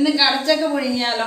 ഇന്ന് കടച്ചക്ക പുഴുങ്ങിയാലോ?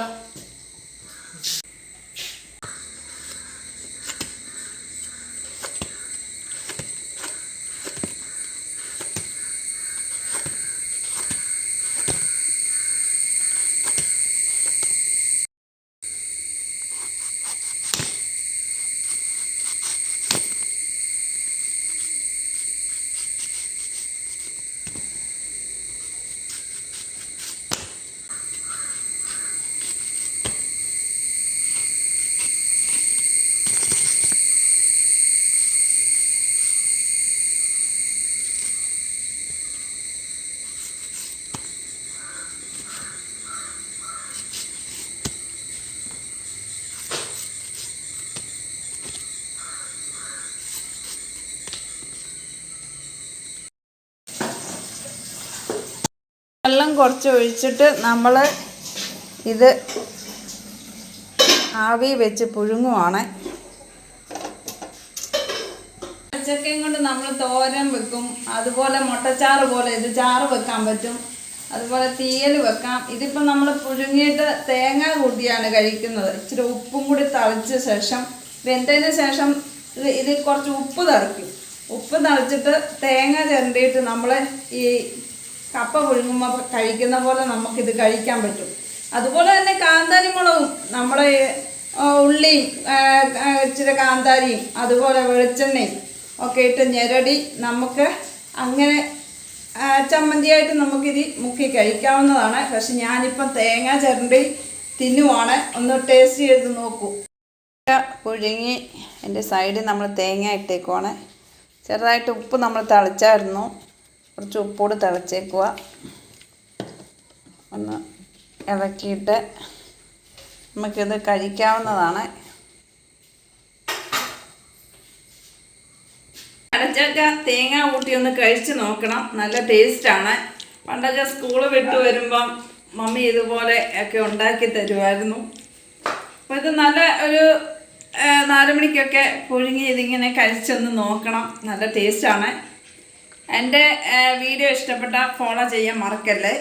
കുറച്ച് ഒഴിച്ചിട്ട് നമ്മൾ ഇത് ആവി വെച്ച് പുഴുങ്ങുവാണ്. പച്ചക്കയും കൊണ്ട് നമ്മൾ തോരൻ വെക്കും. അതുപോലെ മുട്ടച്ചാറ് പോലെ ഇത് ചാറ് വെക്കാൻ പറ്റും. അതുപോലെ തീയൽ വെക്കാം. ഇതിപ്പോൾ നമ്മൾ പുഴുങ്ങിയിട്ട് തേങ്ങ കൂട്ടിയാണ് കഴിക്കുന്നത്. ഇച്ചിരി ഉപ്പും കൂടി തളിച്ച ശേഷം വെന്തതിന് ശേഷം ഇത് ഇതിൽ കുറച്ച് ഉപ്പ് തളിക്കും. ഉപ്പ് തളിച്ചിട്ട് തേങ്ങ ചിരണ്ടിയിട്ട് നമ്മൾ ഈ കപ്പ പുഴുങ്ങുമ്പോൾ കഴിക്കുന്ന പോലെ നമുക്കിത് കഴിക്കാൻ പറ്റും. അതുപോലെ തന്നെ കാന്താരി മുളകും നമ്മുടെ ഉള്ളിയും ഇച്ചിരി കാന്താരിയും അതുപോലെ വെളിച്ചെണ്ണയും ഒക്കെ ഇട്ട് ഞെരടി നമുക്ക് അങ്ങനെ ചമ്മന്തിയായിട്ട് നമുക്കിത് മുക്കി കഴിക്കാവുന്നതാണ്. പക്ഷെ ഞാനിപ്പം തേങ്ങ ചിരണ്ടി തിന്നുവാണ്. ഒന്ന് ടേസ്റ്റ് ചെയ്ത് നോക്കൂ. പുഴുങ്ങി എന്റെ സൈഡിൽ നമ്മൾ തേങ്ങ ഇട്ടേക്കുവാണ്. ചെറുതായിട്ട് ഉപ്പ് നമ്മൾ തളിച്ചായിരുന്നു. കുറച്ച് ഉപ്പോട് തിളച്ചേക്കുക ഒന്ന് ഇളക്കിയിട്ട് നമുക്കിത് കഴിക്കാവുന്നതാണ്. അരച്ചക്ക തേങ്ങ കൂട്ടി ഒന്ന് കഴിച്ച് നോക്കണം. നല്ല ടേസ്റ്റാണ് പണ്ടൊക്കെ സ്കൂൾ വിട്ട് വരുമ്പം മമ്മി ഇതുപോലെ ഒക്കെ ഉണ്ടാക്കി തരുമായിരുന്നു അപ്പോൾ ഇത് നല്ല ഒരു നാലുമണിക്കൊക്കെ നാല് മണിക്കൊക്കെ പുഴുങ്ങി ഇതിങ്ങനെ കഴിച്ചൊന്ന് നോക്കണം. നല്ല ടേസ്റ്റാണ് എന്റെ വീഡിയോ ഇഷ്ടപ്പെട്ട ഫോളോ ചെയ്യാൻ മറക്കല്ലേ?